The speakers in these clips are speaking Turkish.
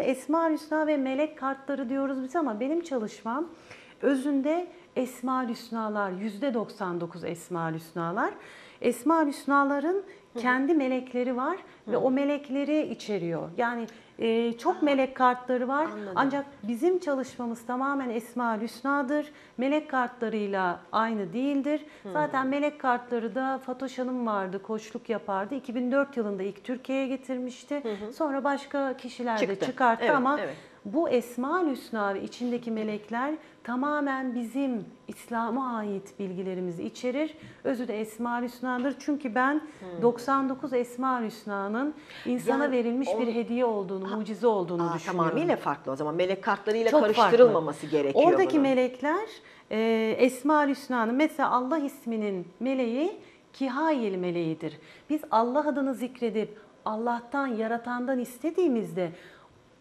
Esma Hüsna ve melek kartları diyoruz biz ama benim çalışmam özünde Esma Hüsnalar, %99 Esma Hüsnalar. Esma Hüsnaların kendi melekleri var ve o melekleri içeriyor. Yani e, çok melek kartları var Anladım. ancak bizim çalışmamız tamamen Esma Hüsna'dır. Melek kartlarıyla aynı değildir. Zaten melek kartları da Fatoş Hanım vardı, koçluk yapardı. 2004 yılında ilk Türkiye'ye getirmişti. Sonra başka kişiler de Çıktı. çıkarttı Evet, ama evet. Bu Esma Hüsna ve içindeki melekler tamamen bizim İslam'a ait bilgilerimizi içerir. Özü de Esma Hüsna'dır. Çünkü ben 99 Esma Hüsna'nın insana Yani verilmiş o- bir hediye olduğunu, mucize olduğunu Aa, düşünüyorum. tamamıyla farklı o zaman. Melek kartlarıyla Çok karıştırılmaması gerekiyor Oradaki bunun. melekler e, Esma Hüsna'nın mesela Allah isminin meleği Kihayel meleğidir. Biz Allah adını zikredip Allah'tan, yaratandan istediğimizde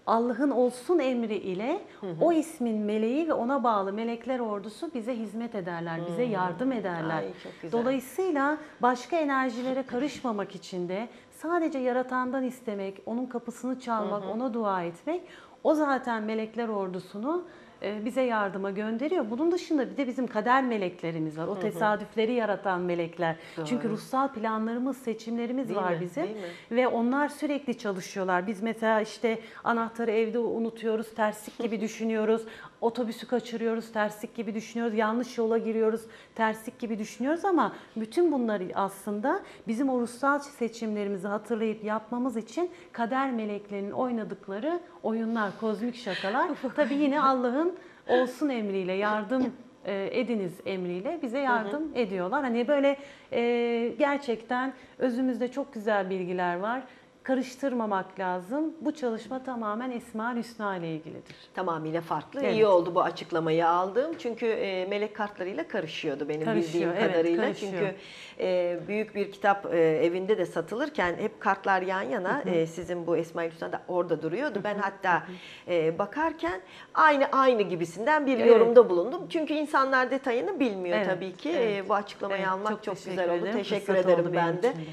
Allah'ın olsun emri ile o ismin meleği ve ona bağlı melekler ordusu bize hizmet ederler, bize yardım ederler. Ay. Dolayısıyla başka enerjilere karışmamak için de sadece yaratandan istemek, onun kapısını çalmak, ona dua etmek o zaten melekler ordusunu e, bize yardıma gönderiyor. Bunun dışında bir de bizim kader meleklerimiz var. O tesadüfleri yaratan melekler. Çünkü ruhsal planlarımız, seçimlerimiz Değil var mi? bizim. Değil mi? Ve onlar sürekli çalışıyorlar. Biz mesela işte anahtarı evde unutuyoruz, terslik gibi düşünüyoruz. Otobüsü kaçırıyoruz, terslik gibi düşünüyoruz. Yanlış yola giriyoruz, terslik gibi düşünüyoruz ama bütün bunları aslında bizim o ruhsal seçimlerimizi hatırlayıp yapmamız için kader meleklerinin oynadıkları oyunlar, kozmik şakalar. Tabii yine Allah'ın olsun emriyle yardım e, ediniz emriyle bize yardım ediyorlar. Hani böyle e, gerçekten özümüzde çok güzel bilgiler var. Karıştırmamak lazım. Bu çalışma tamamen Esma Hüsna ile ilgilidir. Tamamıyla farklı. Evet. İyi oldu bu açıklamayı aldığım. Çünkü e, melek kartlarıyla karışıyordu benim Karışıyor, bildiğim evet, kadarıyla. karışıyor. Çünkü e, büyük bir kitap e, evinde de satılırken hep kartlar yan yana e, sizin bu Esma Hüsna da orada duruyordu. Ben hatta e, bakarken aynı aynı gibisinden bir Evet. yorumda bulundum. Çünkü insanlar detayını bilmiyor Evet, tabii ki. evet. E, bu açıklamayı Evet, almak çok çok, güzel oldu. Teşekkür Fırsat ederim ben de. için de.